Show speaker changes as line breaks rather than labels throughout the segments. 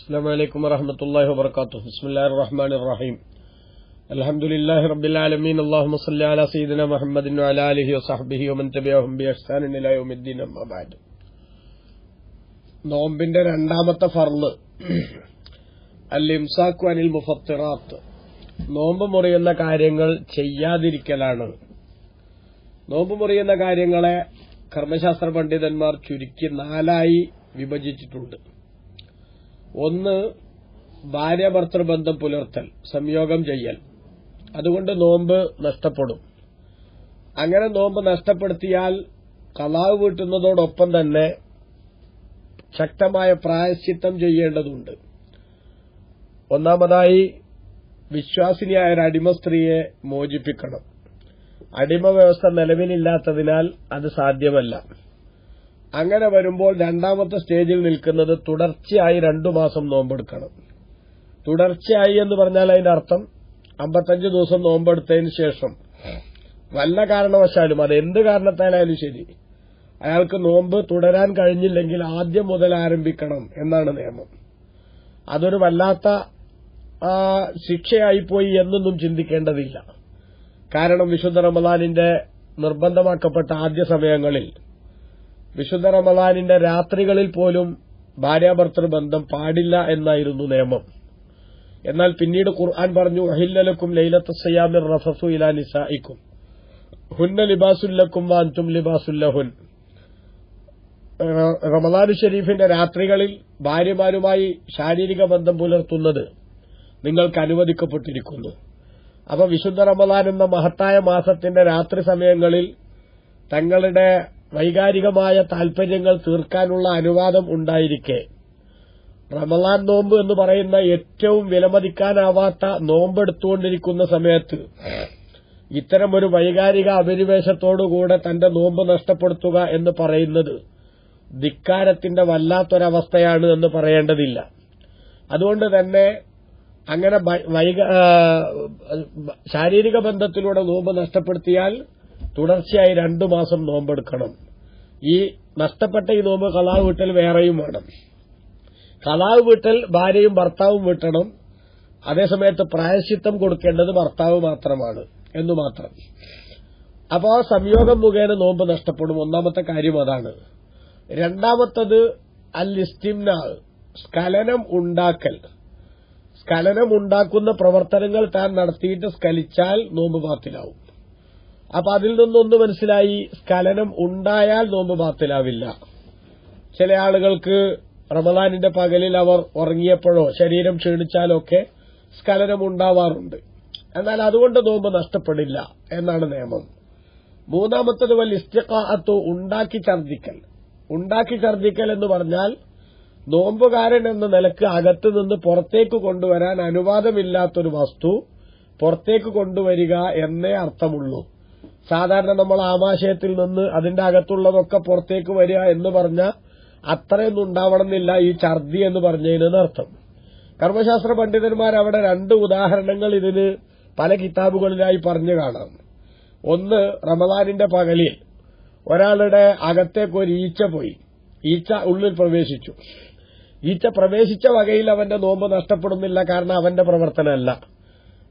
السلام عليكم ورحمة الله وبركاته بسم الله الرحمن الرحيم الحمد لله رب العالمين اللهم صل على سيدنا محمد وعلى آله وصحبه ومن تبعهم بإحسان إلى يوم الدين أما بعد നോമ്പിന്റെ രണ്ടാമത്തെ ഫർള് അൽ ഇംസാഖു അനിൽ മുഫത്തിറാത്ത് നോമ്പ് മുറിയുന്ന കാര്യങ്ങൾ ചെയ്യാതിരിക്കലാണ് നോമ്പ് മുറിയുന്ന കാര്യങ്ങളെ കർമ്മശാസ്ത്ര പണ്ഡിതന്മാർ ചുരുക്കി നാലായി വിഭജിച്ചിട്ടുണ്ട് ഒന്ന് ഭാര്യ ഭർത്തൃബന്ധം പുലർത്തൽ സംയോഗം ചെയ്യൽ. അതുകൊണ്ട് നോമ്പ് നഷ്ടപ്പെടും. അങ്ങനെ നോമ്പ് നഷ്ടപ്പെടുത്തിയാൽ കലാവ് വീട്ടുന്നതോടൊപ്പം തന്നെ ശക്തമായ പ്രായശ്ചിത്തം ചെയ്യേണ്ടതുണ്ട്. ഒന്നാമതായി വിശ്വാസിനിയായ ഒരു അടിമ സ്ത്രീയെ മോചിപ്പിക്കണം. അടിമ വ്യവസ്ഥ നിലവിലില്ലാത്തതിനാൽ അത് സാധ്യമല്ല. അങ്ങനെ വരുമ്പോൾ രണ്ടാമത്തെ സ്റ്റേജിൽ നിൽക്കുന്നത് തുടർച്ചയായി രണ്ടു മാസം നോമ്പെടുക്കണം. തുടർച്ചയായി എന്ന് പറഞ്ഞാൽ അതിന്റെ അർത്ഥം അമ്പത്തഞ്ച് ദിവസം നോമ്പെടുത്തതിന് ശേഷം. വല്ല കാരണവശാലും അത് എന്ത് കാരണത്താലായാലും ശരി അയാൾക്ക് നോമ്പ് തുടരാൻ കഴിഞ്ഞില്ലെങ്കിൽ ആദ്യം മുതൽ ആരംഭിക്കണം എന്നാണ് നിയമം. അതൊരു വല്ലാത്ത ശിക്ഷയായി ശിക്ഷയായിപ്പോയി എന്നൊന്നും ചിന്തിക്കേണ്ടതില്ല. കാരണം വിശുദ്ധ റമദാനിന്റെ നിർബന്ധമാക്കപ്പെട്ട ആദ്യ സമയങ്ങളിൽ വിശുദ്ധ റമദാനിന്റെ രാത്രികളിൽ പോലും ഭാര്യാഭർത്തൃ ബന്ധം പാടില്ല എന്നായിരുന്നു നിയമം. എന്നാൽ പിന്നീട് ഖുർആൻ പറഞ്ഞു അഹില്ലലക്കും ലൈലത്ത് സയ്യാമിർ റഫസു ഇലാ നിസായിക്കും ഹുന്ന ലിബാസുല്ലക്കും വാൻതും ലിബാസുല്ലഹുൻ റ- റമദാനു ഷരീഫിന്റെ രാത്രികളിൽ ഭാര്യമാരുമായി ശാരീരിക ബന്ധം പുലർത്തുന്നത് നിങ്ങൾക്ക് അനുവദിക്കപ്പെട്ടിരിക്കുന്നു. അപ്പൊ വിശുദ്ധ റമദാൻ എന്ന മഹത്തായ മാസത്തിന്റെ രാത്രി സമയങ്ങളിൽ തങ്ങളുടെ വൈകാരികമായ താൽപര്യങ്ങൾ തീർക്കാനുള്ള അനുവാദം ഉണ്ടായിരിക്കെ. റമലാൻ നോമ്പ് എന്ന് പറയുന്ന ഏറ്റവും വിലമതിക്കാനാവാത്ത നോമ്പെടുത്തുകൊണ്ടിരിക്കുന്ന സമയത്ത് ഇത്തരമൊരു വൈകാരിക അഭിനിവേശത്തോടുകൂടെ തന്റെ നോമ്പ് നഷ്ടപ്പെടുത്തുക എന്ന് പറയുന്നത് ധിക്കാരത്തിന്റെ വല്ലാത്തൊരവസ്ഥയാണ് എന്ന് പറയേണ്ടതില്ല. അതുകൊണ്ട് തന്നെ അങ്ങനെ ശാരീരിക ബന്ധത്തിലൂടെ നോമ്പ് നഷ്ടപ്പെടുത്തിയാൽ തുടർച്ചയായി രണ്ടു മാസം നോമ്പെടുക്കണം. ഈ നഷ്ടപ്പെട്ട ഈ നോമ്പ് കലാവ് വീട്ടൽ വേറെയും വേണം. കലാവ് വീട്ടൽ ഭാര്യയും ഭർത്താവും വീട്ടണം. അതേസമയത്ത് പ്രായശ്ചിത്തം കൊടുക്കേണ്ടത് ഭർത്താവ് മാത്രമാണ് എന്നു മാത്രം. അപ്പോൾ സംയോഗം മുഖേന നോമ്പ് നഷ്ടപ്പെടും. ഒന്നാമത്തെ കാര്യം അതാണ്. രണ്ടാമത്തത് അൽ ഇസ്തിംന സ്ഖലനം ഉണ്ടാക്കൽ. സ്കലനം ഉണ്ടാക്കുന്ന പ്രവർത്തനങ്ങൾ താൻ നടത്തിയിട്ട് സ്കലിച്ചാൽ നോമ്പ് ബാത്തിലാവും. അപ്പൊ അതിൽ നിന്നൊന്ന് മനസ്സിലായി സ്ഖലനം ഉണ്ടായാൽ നോമ്പ് ബാത്തിലാവില്ല. ചില ആളുകൾക്ക് റമദാനിന്റെ പകലിൽ അവർ ഉറങ്ങിയപ്പോഴോ ശരീരം ക്ഷീണിച്ചാലോ ഒക്കെ സ്ഖലനം ഉണ്ടാവാറുണ്ട്. എന്നാൽ അതുകൊണ്ട് നോമ്പ് നഷ്ടപ്പെടില്ല എന്നാണ് നിയമം. മൂന്നാമത്തത് വൽ ഇസ്തിഖാഅത്തു ഉണ്ടാക്കി ഛർദ്ദിക്കൽ. ഉണ്ടാക്കി ഛർദ്ദിക്കൽ എന്ന് പറഞ്ഞാൽ നോമ്പുകാരൻ എന്ന നിലയ്ക്ക് അകത്ത് നിന്ന് പുറത്തേക്ക് കൊണ്ടുവരാൻ അനുവാദമില്ലാത്തൊരു വസ്തു പുറത്തേക്ക് കൊണ്ടുവരിക എന്നേ അർത്ഥമുള്ളൂ. സാധാരണ നമ്മൾ ആമാശയത്തിൽ നിന്ന് അതിന്റെ അകത്തുള്ളതൊക്കെ പുറത്തേക്ക് വരിക എന്ന് പറഞ്ഞ അത്രയൊന്നും ഉണ്ടാവണമെന്നില്ല ഈ ഛർദി എന്ന് പറഞ്ഞതിന് അർത്ഥം കർമ്മശാസ്ത്ര പണ്ഡിതന്മാർ അവിടെ രണ്ട് ഉദാഹരണങ്ങൾ ഇതിന് പല കിതാബുകളിലായി പറഞ്ഞു കാണാം. ഒന്ന് റമദാനിന്റെ പകലിൽ ഒരാളുടെ അകത്തേക്ക് ഒരു ഈച്ച പോയി. ഈച്ച ഉള്ളിൽ പ്രവേശിച്ചു. ഈച്ച പ്രവേശിച്ച വകയിൽ അവന്റെ നോമ്പ് നഷ്ടപ്പെടുന്നില്ല കാരണം അവന്റെ പ്രവർത്തനമല്ല.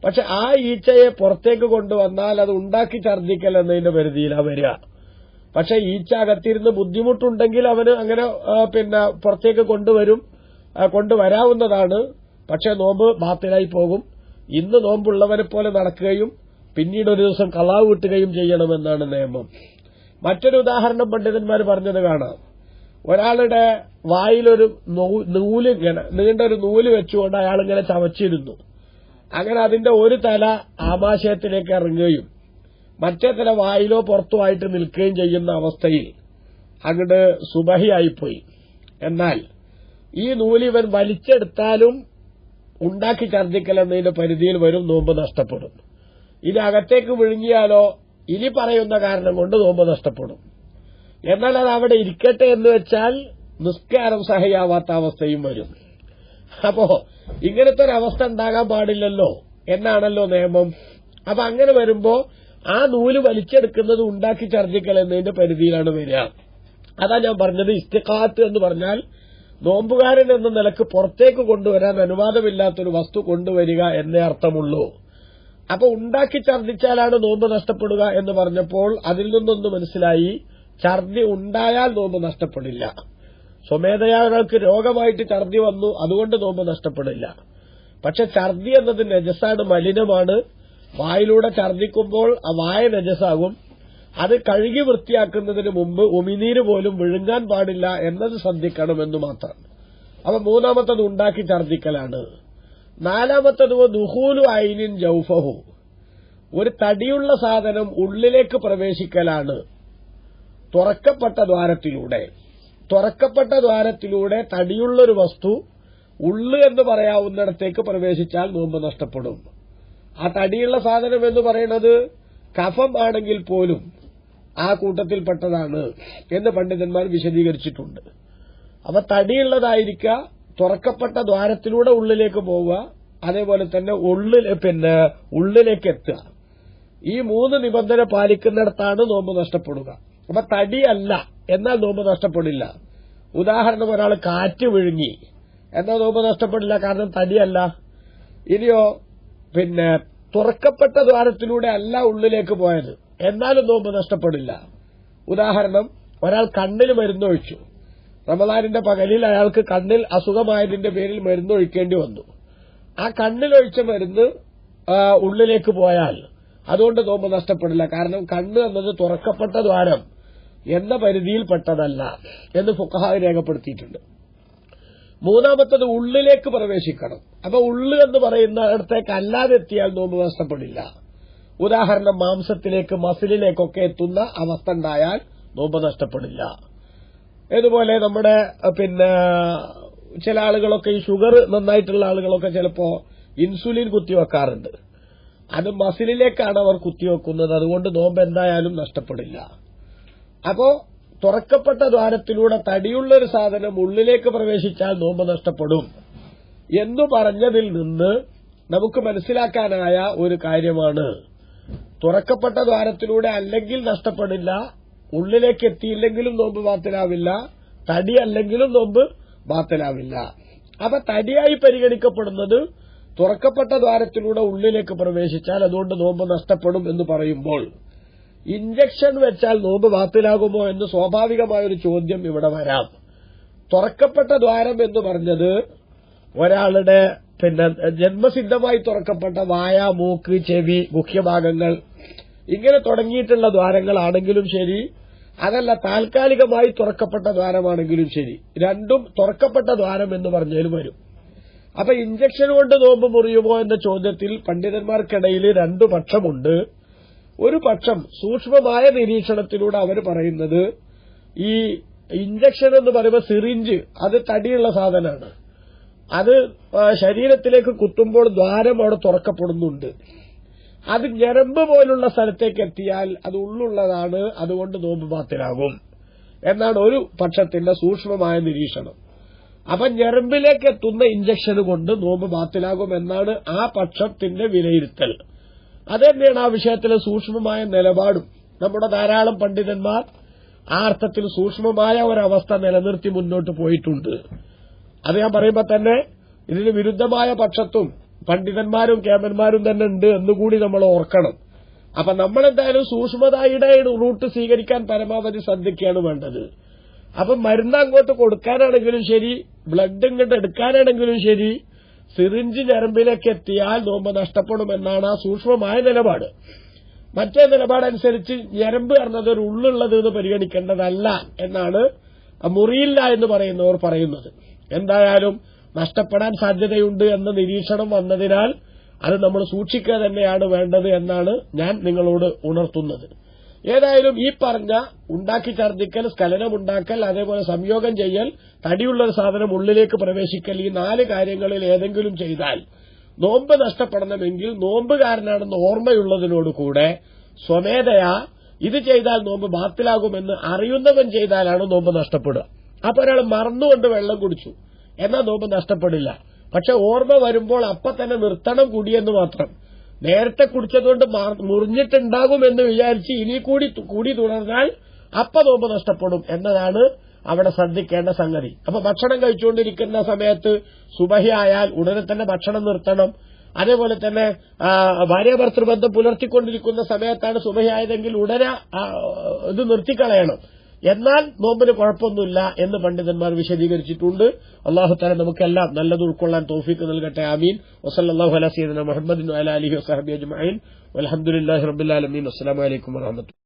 പക്ഷെ ആ ഈച്ചയെ പുറത്തേക്ക് കൊണ്ടുവന്നാൽ അത് ഉണ്ടാക്കി ഛർദ്ദിക്കൽ എന്നതിന്റെ പരിധിയിലാണ് വരിക. പക്ഷെ ഈച്ച അകത്തിരുന്ന് ബുദ്ധിമുട്ടുണ്ടെങ്കിൽ അവന് അങ്ങനെ പിന്നെ പുറത്തേക്ക് കൊണ്ടുവരും കൊണ്ടുവരാവുന്നതാണ്. പക്ഷെ നോമ്പ് ബാത്തിലായി പോകും. ഇന്ന് നോമ്പുള്ളവനെ പോലെ നടക്കുകയും പിന്നീട് ഒരു ദിവസം കളാവ് കിട്ടുകയും ചെയ്യണമെന്നാണ് നിയമം. മറ്റൊരു ഉദാഹരണം പണ്ഡിതന്മാർ പറഞ്ഞത് കാണാം. ഒരാളുടെ വായിലൊരു നൂൽ ഇങ്ങനെ ഒരു നൂൽ വെച്ചുകൊണ്ട് അയാൾ ഇങ്ങനെ ചവച്ചിരുന്നു. അങ്ങനെ അതിന്റെ ഒരു തല ആമാശയത്തിലേക്ക് ഇറങ്ങുകയും മറ്റേ തല വായിലോ പുറത്തോ ആയിട്ട് നിൽക്കുകയും ചെയ്യുന്ന അവസ്ഥയിൽ അങ്ങോട്ട് സുബഹിയായിപ്പോയി. എന്നാൽ ഈ നൂലിവൻ വലിച്ചെടുത്താലും ഉണ്ടാക്കി ഛർദ്ദിക്കൽ എന്നതിന്റെ പരിധിയിൽ വരും നോമ്പ് നഷ്ടപ്പെടും. ഇത് അകത്തേക്ക് വിഴുങ്ങിയാലോ ഇനി പറയുന്ന കാരണം കൊണ്ട് നോമ്പ് നഷ്ടപ്പെടും. എന്നാൽ അത് അവിടെ ഇരിക്കട്ടെ എന്ന് വെച്ചാൽ നിസ്കാരം സഹയാവാത്ത അവസ്ഥയും വരും. അപ്പോ ഇങ്ങനത്തെ ഒരു അവസ്ഥ ഉണ്ടാകാൻ പാടില്ലല്ലോ എന്നാണല്ലോ നിയമം. അപ്പൊ അങ്ങനെ വരുമ്പോ ആ നൂൽ വലിച്ചെടുക്കുന്നത് ഉണ്ടാക്കി ഛർദ്ദിക്കൽ എന്നതിന്റെ പരിധിയിലാണ് വരിക. അതാ ഞാൻ പറഞ്ഞത് ഇസ്തിഖാത്ത് എന്ന് പറഞ്ഞാൽ നോമ്പുകാരൻ എന്ന നിലയ്ക്ക് പുറത്തേക്ക് കൊണ്ടുവരാൻ അനുവാദമില്ലാത്തൊരു വസ്തു കൊണ്ടുവരിക എന്നേ അർത്ഥമുള്ളൂ. അപ്പൊ ഉണ്ടാക്കി ഛർദ്ദിച്ചാലാണ് നോമ്പ് നഷ്ടപ്പെടുക എന്ന് പറഞ്ഞപ്പോൾ അതിൽ നിന്നൊന്ന് മനസ്സിലായി ഛർദി ഉണ്ടായാൽ നോമ്പ് നഷ്ടപ്പെടില്ല. സ്വമേധയാ ഒരാൾക്ക് രോഗമായിട്ട് ഛർദി വന്നു അതുകൊണ്ട് നോമ്പ് നഷ്ടപ്പെടില്ല. പക്ഷെ ഛർദി എന്നത് രജസാണ് മലിനമാണ്. വായിലൂടെ ഛർദിക്കുമ്പോൾ ആ വായ രജസാകും അത് കഴുകി വൃത്തിയാക്കുന്നതിന് മുമ്പ് ഉമിനീര് പോലും വിഴുങ്ങാൻ പാടില്ല എന്നത് ശ്രദ്ധിക്കണമെന്ന് മാത്രം. അപ്പൊ മൂന്നാമത്തത് ഉണ്ടാക്കി ഛർദിക്കലാണ്. നാലാമത്തത് ദുഹൂലു ഐനിൻ ജൌഫഹു. ഒരു തടിയുള്ള സാധനം ഉള്ളിലേക്ക് പ്രവേശിക്കലാണ്. തുറക്കപ്പെട്ട ദ്വാരത്തിലൂടെ. തുറക്കപ്പെട്ട ദ്വാരത്തിലൂടെ തടിയുള്ളൊരു വസ്തു ഉള്ളു എന്ന് പറയാവുന്നിടത്തേക്ക് പ്രവേശിച്ചാൽ നോമ്പ് നഷ്ടപ്പെടും. ആ തടിയുള്ള സാധനം എന്ന് പറയുന്നത് കഫം ആണെങ്കിൽ പോലും ആ കൂട്ടത്തിൽപ്പെട്ടതാണ് എന്ന് പണ്ഡിതന്മാർ വിശദീകരിച്ചിട്ടുണ്ട്. അവ തടിയുള്ളതായിരിക്കുക തുറക്കപ്പെട്ട ദ്വാരത്തിലൂടെ ഉള്ളിലേക്ക് പോവുക അതേപോലെ തന്നെ ഉള്ളിൽ പിന്നെ ഉള്ളിലേക്ക് എത്തുക. ഈ മൂന്ന് നിബന്ധന പാലിക്കുന്നിടത്താണ് നോമ്പ് നഷ്ടപ്പെടുക. അപ്പൊ തടിയല്ല. എന്നാൽ നോമ്പ് നഷ്ടപ്പെടില്ല. ഉദാഹരണം ഒരാൾ കാറ്റ് വിഴുങ്ങി. എന്നാൽ നോമ്പ് നഷ്ടപ്പെടില്ല കാരണം തടിയല്ല. ഇനിയോ പിന്നെ തുറക്കപ്പെട്ട ദ്വാരത്തിലൂടെ അല്ല ഉള്ളിലേക്ക് പോയത്. എന്നാലും നോമ്പ് നഷ്ടപ്പെടില്ല. ഉദാഹരണം ഒരാൾ കണ്ണിൽ മരുന്നൊഴിച്ചു. റമദാനിന്റെ പകലിൽ അയാൾക്ക് കണ്ണിൽ അസുഖമായതിന്റെ പേരിൽ മരുന്നൊഴിക്കേണ്ടി വന്നു. ആ കണ്ണിലൊഴിച്ച മരുന്ന് ഉള്ളിലേക്ക് പോയാൽ അതുകൊണ്ട് നോമ്പ് നഷ്ടപ്പെടില്ല. കാരണം കണ്ണ് എന്നത് തുറക്കപ്പെട്ട ദ്വാരം. എന്ന പരിധിയിൽപ്പെട്ടതല്ല എന്ന് ഫുക്കഹ രേഖപ്പെടുത്തിയിട്ടുണ്ട്. മൂന്നാമത്തത് ഉള്ളിലേക്ക് പ്രവേശിക്കണം. അപ്പൊ ഉള്ളു എന്ന് പറയുന്ന ഇടത്തേക്ക് അല്ലാതെ എത്തിയാൽ നോമ്പ് നഷ്ടപ്പെടില്ല. ഉദാഹരണം മാംസത്തിലേക്ക് മസിലിലേക്കൊക്കെ എത്തുന്ന അവസ്ഥ ഉണ്ടായാൽ നോമ്പ് നഷ്ടപ്പെടില്ല. ഇതുപോലെ നമ്മുടെ പിന്നെ ചില ആളുകളൊക്കെ ഈ ഷുഗർ നന്നായിട്ടുള്ള ആളുകളൊക്കെ ചിലപ്പോ ഇൻസുലിൻ കുത്തിവെക്കാറുണ്ട്. അത് മസിലിലേക്കാണ് അവർ കുത്തിവെക്കുന്നത്. അതുകൊണ്ട് നോമ്പ് എന്തായാലും നഷ്ടപ്പെടില്ല. അപ്പോ തുറക്കപ്പെട്ട ദ്വാരത്തിലൂടെ തടിയുള്ള ഒരു സാധനം ഉള്ളിലേക്ക് പ്രവേശിച്ചാൽ നോമ്പ് നഷ്ടപ്പെടും. എന്നു പറഞ്ഞതിൽ നിന്ന് നമുക്ക് മനസ്സിലാക്കാനായ ഒരു കാര്യമാണ്. തുറക്കപ്പെട്ട ദ്വാരത്തിലൂടെ അല്ലെങ്കിൽ നഷ്ടപ്പെടില്ല ഉള്ളിലേക്ക് എത്തിയില്ലെങ്കിലും നോമ്പ് ബാത്തിലാവില്ല തടി അല്ലെങ്കിലും നോമ്പ് ബാത്തിലാവില്ല. അപ്പൊ തടിയായി പരിഗണിക്കപ്പെടുന്നത് തുറക്കപ്പെട്ട ദ്വാരത്തിലൂടെ ഉള്ളിലേക്ക് പ്രവേശിച്ചാൽ അതുകൊണ്ട് നോമ്പ് നഷ്ടപ്പെടും എന്ന് പറയുമ്പോൾ ഇഞ്ചക്ഷൻ വെച്ചാൽ നോമ്പ് ബാത്തിലാകുമോ എന്ന് സ്വാഭാവികമായൊരു ചോദ്യം ഇവിടെ വരാം. തുറക്കപ്പെട്ട ദ്വാരം എന്ന് പറഞ്ഞത് ഒരാളുടെ പിന്നെ ജന്മസിദ്ധമായി തുറക്കപ്പെട്ട വായ മൂക്ക് ചെവി മുഖ്യഭാഗങ്ങൾ ഇങ്ങനെ തുടങ്ങിയിട്ടുള്ള ദ്വാരങ്ങളാണെങ്കിലും ശരി അതല്ല താൽക്കാലികമായി തുറക്കപ്പെട്ട ദ്വാരമാണെങ്കിലും ശരി. രണ്ടും തുറക്കപ്പെട്ട ദ്വാരം എന്ന് പറഞ്ഞതിൽ വരും. അപ്പൊ ഇഞ്ചക്ഷൻ കൊണ്ട് നോമ്പ് മുറിയുമോ എന്ന ചോദ്യത്തിൽ പണ്ഡിതന്മാർക്കിടയിൽ രണ്ടു പക്ഷമുണ്ട്. ഒരു പക്ഷം സൂക്ഷ്മമായ നിരീക്ഷണത്തിലൂടെ അവർ പറയുന്നത് ഈ ഇഞ്ചക്ഷൻ എന്ന് പറയുമ്പോൾ സിറിഞ്ച് അത് തടിയുള്ള സാധനമാണ്. അത് ശരീരത്തിലേക്ക് കുത്തുമ്പോൾ ദ്വാരം അവിടെ തുറക്കപ്പെടുന്നുണ്ട്. അത് ഞരമ്പ് പോലുള്ള സ്ഥലത്തേക്ക് എത്തിയാൽ അത് ഉള്ളുള്ളതാണ് അതുകൊണ്ട് നോമ്പ് ബാത്തിലാകും എന്നാണ് ഒരു പക്ഷത്തിന്റെ സൂക്ഷ്മമായ നിരീക്ഷണം. അപ്പൊ ഞരമ്പിലേക്ക് എത്തുന്ന ഇഞ്ചക്ഷൻ കൊണ്ട് നോമ്പ് ബാത്തിലാകും എന്നാണ് ആ പക്ഷത്തിന്റെ വിലയിരുത്തൽ. അത് തന്നെയാണ് ആ വിഷയത്തിലെ സൂക്ഷ്മമായ നിലപാടും. നമ്മുടെ ധാരാളം പണ്ഡിതന്മാർ ആ അർത്ഥത്തിൽ സൂക്ഷ്മമായ ഒരവസ്ഥ നിലനിർത്തി മുന്നോട്ട് പോയിട്ടുണ്ട്. അത് ഞാൻ പറയുമ്പോൾ തന്നെ ഇതിന് വിരുദ്ധമായ പക്ഷത്തും പണ്ഡിതന്മാരും കേമന്മാരും തന്നെ ഉണ്ട് എന്നുകൂടി നമ്മൾ ഓർക്കണം. അപ്പൊ നമ്മളെന്തായാലും സൂക്ഷ്മതയുടെ റൂട്ട് സ്വീകരിക്കാൻ പരമാവധി ശ്രദ്ധിക്കുകയാണ് വേണ്ടത്. അപ്പൊ മരുന്ന് അങ്ങോട്ട് കൊടുക്കാനാണെങ്കിലും ശരി ബ്ലഡ് ഇങ്ങോട്ട് എടുക്കാനാണെങ്കിലും ശരി സിറിഞ്ച് ഞരമ്പിലേക്ക് എത്തിയാൽ നോമ്പ് നഷ്ടപ്പെടുമെന്നാണ് ആ സൂക്ഷ്മമായ നിലപാട്. മറ്റേ നിലപാടനുസരിച്ച് ഞരമ്പ് എന്നത് ഒരു ഉള്ളുള്ളത് എന്ന് പരിഗണിക്കേണ്ടതല്ല എന്നാണ് മുറിയില്ല എന്ന് പറയുന്നവർ പറയുന്നത്. എന്തായാലും നഷ്ടപ്പെടാൻ സാധ്യതയുണ്ട് എന്ന നിരീക്ഷണം വന്നതിനാൽ അത് നമ്മൾ സൂക്ഷിക്കുക തന്നെയാണ് വേണ്ടത് എന്നാണ് ഞാൻ നിങ്ങളോട് ഉണർത്തുന്നത്. ഏതായാലും ഈ പറഞ്ഞ ഉണ്ടാക്കി ഛർദ്ദിക്കൽ സ്ഖലനമുണ്ടാക്കൽ അതേപോലെ സംയോഗം ചെയ്യൽ തടിയുള്ള ഒരു സാധനം ഉള്ളിലേക്ക് പ്രവേശിക്കൽ ഈ നാല് കാര്യങ്ങളിൽ ഏതെങ്കിലും ചെയ്താൽ നോമ്പ് നഷ്ടപ്പെടണമെങ്കിൽ നോമ്പുകാരനാണെന്ന് ഓർമ്മയുള്ളതിനോടുകൂടെ സ്വമേധയാ ഇത് ചെയ്താൽ നോമ്പ് ബാത്തിലാകുമെന്ന് അറിയുന്നവൻ ചെയ്താലാണ് നോമ്പ് നഷ്ടപ്പെടുക. അപ്പൊ ഒരാൾ മറന്നുകൊണ്ട് വെള്ളം കുടിച്ചു. എന്നാൽ നോമ്പ് നഷ്ടപ്പെടില്ല. പക്ഷെ ഓർമ്മ വരുമ്പോൾ അപ്പൊ തന്നെ നിർത്തണം കൂടിയെന്ന് മാത്രം. നേരത്തെ കുടിച്ചതുകൊണ്ട് മുറിഞ്ഞിട്ടുണ്ടാകും എന്ന് വിചാരിച്ച് ഇനി കൂടി കൂടി തുടർന്നാൽ അപ്പ നോമ്പ് നഷ്ടപ്പെടും എന്നതാണ് അവിടെ ശ്രദ്ധിക്കേണ്ട സംഗതി. അപ്പൊ ഭക്ഷണം കഴിച്ചുകൊണ്ടിരിക്കുന്ന സമയത്ത് സുബഹിയായാൽ ഉടനെ തന്നെ ഭക്ഷണം നിർത്തണം. അതേപോലെ തന്നെ ഭാര്യാഭർത്തൃബന്ധം ഭാര്യ ഭർത്തൃബന്ധം പുലർത്തിക്കൊണ്ടിരിക്കുന്ന സമയത്താണ് സുബഹിയായതെങ്കിൽ ഉടനെ ഇത് നിർത്തിക്കളയണം. എന്നാൽ നോമ്പിന് കുഴപ്പമൊന്നുമില്ല എന്ന് പണ്ഡിതന്മാർ വിശദീകരിച്ചിട്ടുണ്ട്. അള്ളാഹു താല നമുക്കെല്ലാം നല്ലത് ഉൾക്കൊള്ളാൻ തോഫിക്ക് നൽകട്ടെ. ആമീൻ. വസല്ലാഹു അല സീദന മുഹമ്മദിൻ അലി അലഹി വസഹബി അജ്മീൻ അലഹമുല്ലാഹി റബുലാലമീൻ അസ്സലാമലൈക്കും വാഹമത്തു